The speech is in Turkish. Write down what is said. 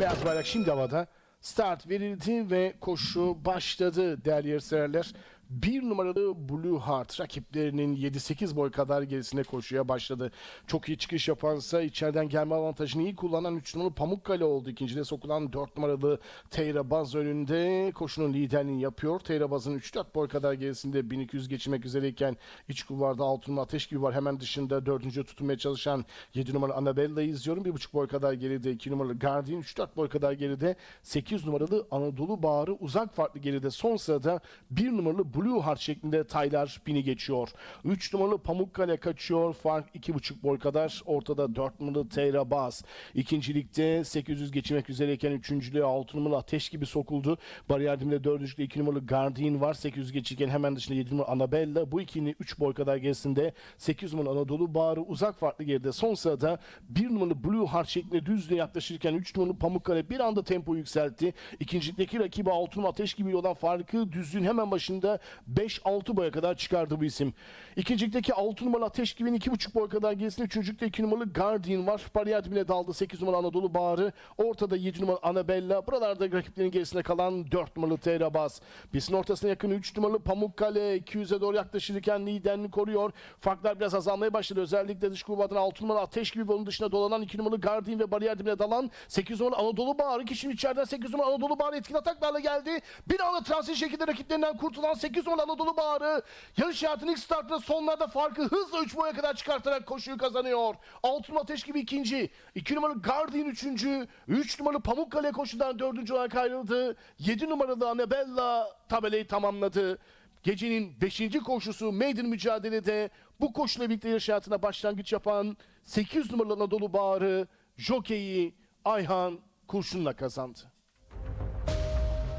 Beyaz bayrak şimdi havada. Start verildi ve koşu başladı değerli yarışseverler. Bir numaralı Blue Heart rakiplerinin 7-8 boy kadar gerisine koşuya başladı. Çok iyi çıkış yapansa içeriden gelme avantajını iyi kullanan 3 numaralı Pamukkale oldu. İkincide sokulan 4 numaralı Teyra Baz önünde koşunun liderliğini yapıyor. Teyra Baz'ın 3-4 boy kadar gerisinde 1200 geçmek üzereyken iç kulvarda 6 numaralı Ateş gibi var. Hemen dışında 4. tutunmaya çalışan 7 numaralı Annabella'yı izliyorum. 1,5 boy kadar geride 2 numaralı Guardian 3-4 boy kadar geride 8 numaralı Anadolu Bağrı uzak farklı geride. Son sırada 1 numaralı Blue Heart şeklinde Taylar bini geçiyor. 3 numaralı Pamukkale kaçıyor. Fark 2,5 boy kadar. Ortada 4 numaralı Teyra Baz. İkincilikte 800 geçmek üzereyken üçüncülüğe 6 numaralı Ateş gibi sokuldu. Bariyer dimle dördüncülükte 2 numaralı Guardian var. 800 geçirken hemen dışında 7 numaralı Annabella. Bu ikinin 3 boy kadar gerisinde 8 numaralı Anadolu Bağrı uzak farklı geride. Son sırada 1 numaralı Blue Heart şeklinde düzlüğe yaklaşırken 3 numaralı Pamukkale bir anda tempo yükseltti. İkincilikteki rakibi 6 numaralı Ateş gibi olan farkı düzlüğün hemen başında 5-6 boya kadar çıkardı bu isim. İkincilikteki 6 numaralı Ateş gibinin 2,5 boy kadar gerisinde. Üçüncülükte 2 numaralı Guardian var. Bariyer dibine daldı 8 numaralı Anadolu Bağrı. Ortada 7 numaralı Annabella. Buralarda rakiplerin gerisinde kalan 4 numaralı Teyra Baz. Pistin ortasına yakın 3 numaralı Pamukkale 200'e doğru yaklaşırken liderini koruyor. Farklar biraz azalmaya başladı. Özellikle dış kulvardan 6 numaralı Ateş gibi onun dışına dolanan 2 numaralı Guardian ve bariyer dibine dalan 8 numaralı Anadolu Bağrı ki şimdi içeriden 8 numaralı Anadolu Bağrı etkili ataklarla geldi. Bir anda transit şekilde rakiplerinden kurtulan 8 numaralı Anadolu Bağrı yarış hayatının ilk startında sonlarda farkı hızla 3 boya kadar çıkartarak koşuyu kazanıyor. 6 numaralı Ateş gibi ikinci. 2 numaralı Guardian üçüncü. 3 numaralı Pamukkale koşudan dördüncü olarak ayrıldı. 7 numaralı Annabella tabelayı tamamladı. Gecenin 5. koşusu maiden mücadelede bu koşuyla birlikte yarış hayatına başlangıç yapan 8 numaralı Anadolu Bağrı jokeyi Ayhan Kurşun'la kazandı.